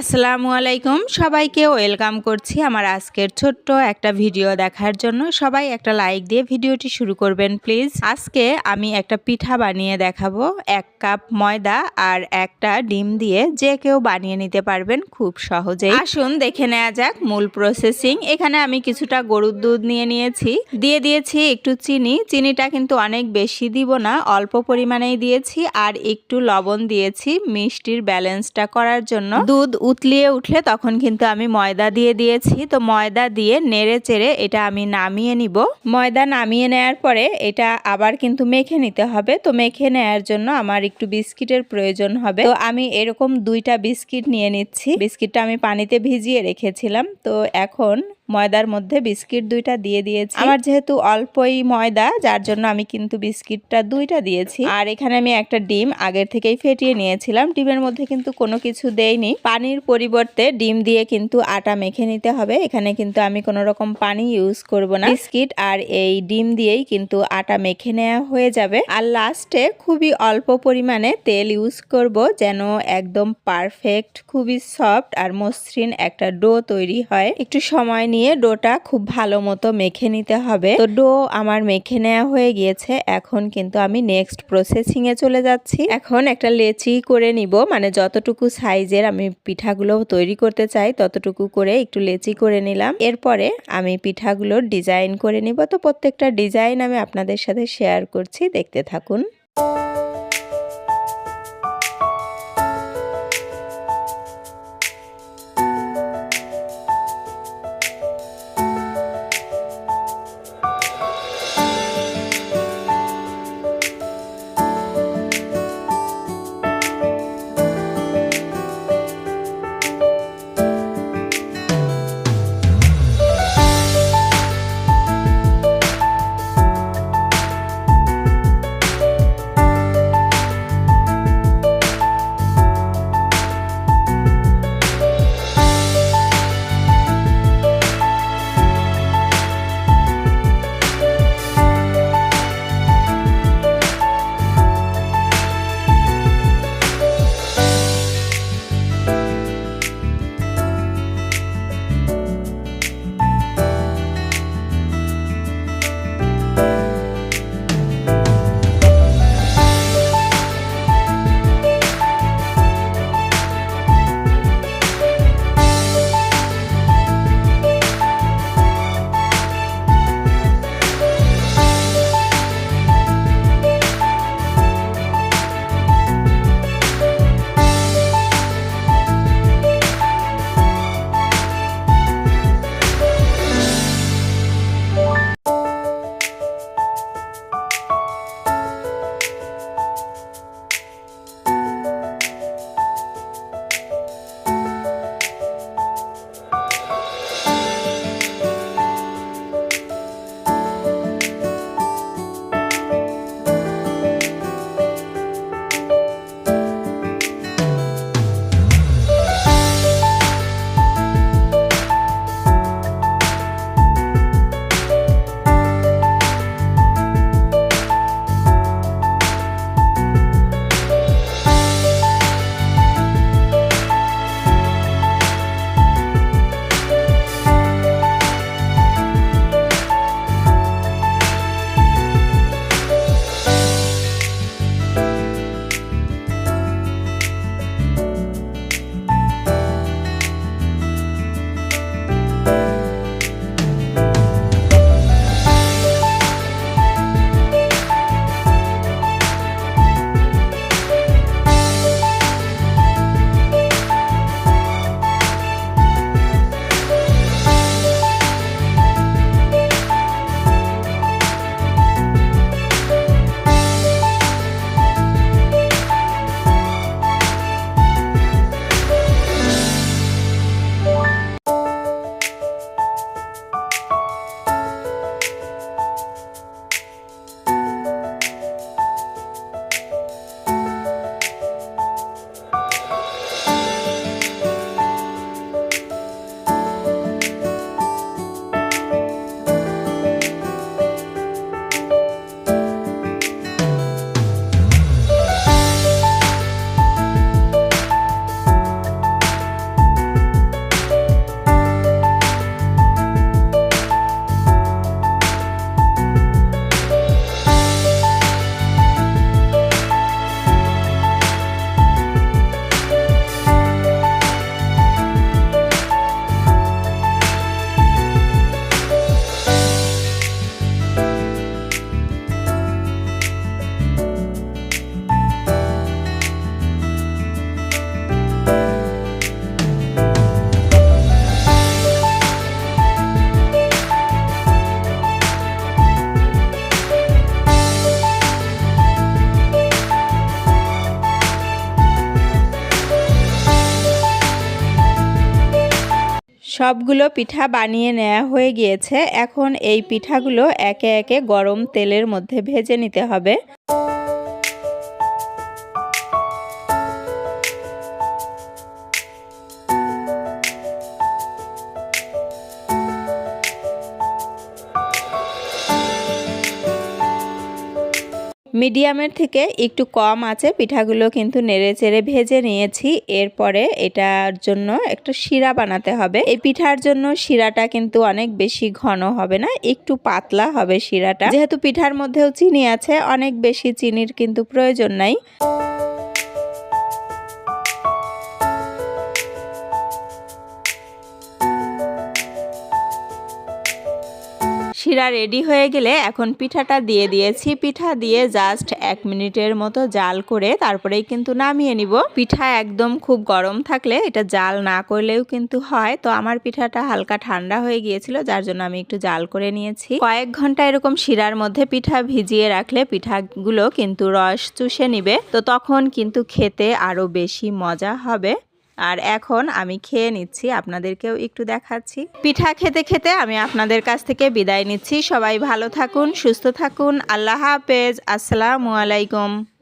আসসালামু আলাইকুম। সবাইকে ওয়েলকাম করছি আমার আজকের ছোট্ট একটা ভিডিও দেখার জন্য। সবাই একটা লাইক দিয়ে ভিডিওটি শুরু করবেন, প্লিজ। আজকে আমি একটা পিঠা বানিয়ে দেখাবো। এক কাপ ময়দা আর একটা ডিম দিয়ে যে কেউ বানিয়ে নিতে পারবেন খুব সহজেই। আসুন, দেখে নেওয়া যাক মূল প্রসেসিং এখানে আমি কিছুটা গরুর দুধ নিয়ে নিয়েছি। দিয়ে দিয়েছি একটু চিনি। চিনিটা কিন্তু অনেক বেশি দিব না, অল্প পরিমাণেই দিয়েছি। আর একটু লবণ দিয়েছি মিষ্টির ব্যালেন্সটা করার জন্য। দুধ উতলিয়ে উঠলে তখন কিন্তু আমি ময়দা দিয়ে দিয়েছি। তো ময়দা দিয়ে নেড়ে চেড়ে এটা আমি নামিয়ে নিব। ময়দা নামিয়ে নেওয়ার পরে এটা আবার কিন্তু মেখে নিতে হবে। তো মেখে নেওয়ার জন্য আমার একটু বিস্কিটের প্রয়োজন হবে। তো আমি এরকম দুইটা বিস্কিট নিয়ে নিচ্ছি। বিস্কিটটা আমি পানিতে ভিজিয়ে রেখেছিলাম। তো এখন ময়দার মধ্যে বিস্কিট দুইটা দিয়ে দিয়েছি। আমার যেহেতু অল্পই ময়দা যার জন্য আমি কিন্তু বিস্কিটটা দুইটা দিয়েছি। আর এখানে আমি একটা ডিম আগের থেকেই ফেটিয়ে নিয়েছিলাম। ডিমের মধ্যে কিন্তু কোনো কিছু দেইনি। পানির পরিবর্তে ডিম দিয়ে কিন্তু আটা মেখে নিতে হবে। এখানে কিন্তু আমি কোনো রকম পানি ইউজ করব না। বিস্কিট আর এই ডিম দিয়েই কিন্তু আটা মেখে নেওয়া হয়ে যাবে। আর লাস্টে খুবই অল্প পরিমাণে তেল ইউজ করব যেন একদম পারফেক্ট খুবই সফট আর মসৃণ একটা ডো তৈরি হয়। একটু সময় নিয়ে ডোটা খুব ভালো মতো মেখে নিতে হবে। তো ডো আমার মেখে নেওয়া হয়ে গিয়েছে। এখন কিন্তু আমি নেক্সট প্রসেসিং এ চলে যাচ্ছি। এখন একটা লেচি করে নিব। মানে যতটুকু সাইজের আমি পিঠাগুলো তৈরি করতে চাই, ততটুকু করে একটু লেচি করে নিলাম। এরপরে আমি পিঠাগুলোর ডিজাইন করে নিব। তো প্রত্যেকটা ডিজাইন আমি আপনাদের সাথে শেয়ার করছি। দেখতে থাকুন। সবগুলো পিঠা বানিয়ে নেওয়া হয়ে গিয়েছে। এখন এই পিঠাগুলো একে একে গরম তেলের মধ্যে ভেজে নিতে হবে। মিডিয়ামের থেকে একটু কম আছে। পিঠাগুলো কিন্তু নেড়ে চেড়ে ভেজে নিয়েছি। এরপরে এটার জন্য একটা শিরা বানাতে হবে। এই পিঠার জন্য শিরাটা কিন্তু অনেক বেশি ঘন হবে না, একটু পাতলা হবে শিরাটা। যেহেতু পিঠার মধ্যেও চিনি আছে, অনেক বেশি চিনির কিন্তু প্রয়োজন নাই। শিরা রেডি হয়ে গেলে এখন পিঠাটা দিয়ে দিয়েছি। পিঠা দিয়ে জাস্ট এক মিনিটের মতো জাল করে তারপরেই কিন্তু নামিয়ে নিব। পিঠা একদম খুব গরম থাকলে এটা জাল না করলেও কিন্তু হয়। তো আমার পিঠাটা হালকা ঠান্ডা হয়ে গিয়েছিল, যার জন্য আমি একটু জাল করে নিয়েছি। কয়েক ঘণ্টা এরকম শিরার মধ্যে পিঠা ভিজিয়ে রাখলে পিঠাগুলো কিন্তু রস চুষে নিবে। তো তখন কিন্তু খেতে আরও বেশি মজা হবে। আর এখন আমি খেয়ে নিচ্ছি, আপনাদেরকেও একটু দেখাচ্ছি। পিঠা খেতে খেতে আমি আপনাদের কাছ থেকে বিদায় নিচ্ছি। সবাই ভালো থাকুন, সুস্থ থাকুন। আল্লাহ হাফেজ। আসসালামু আলাইকুম।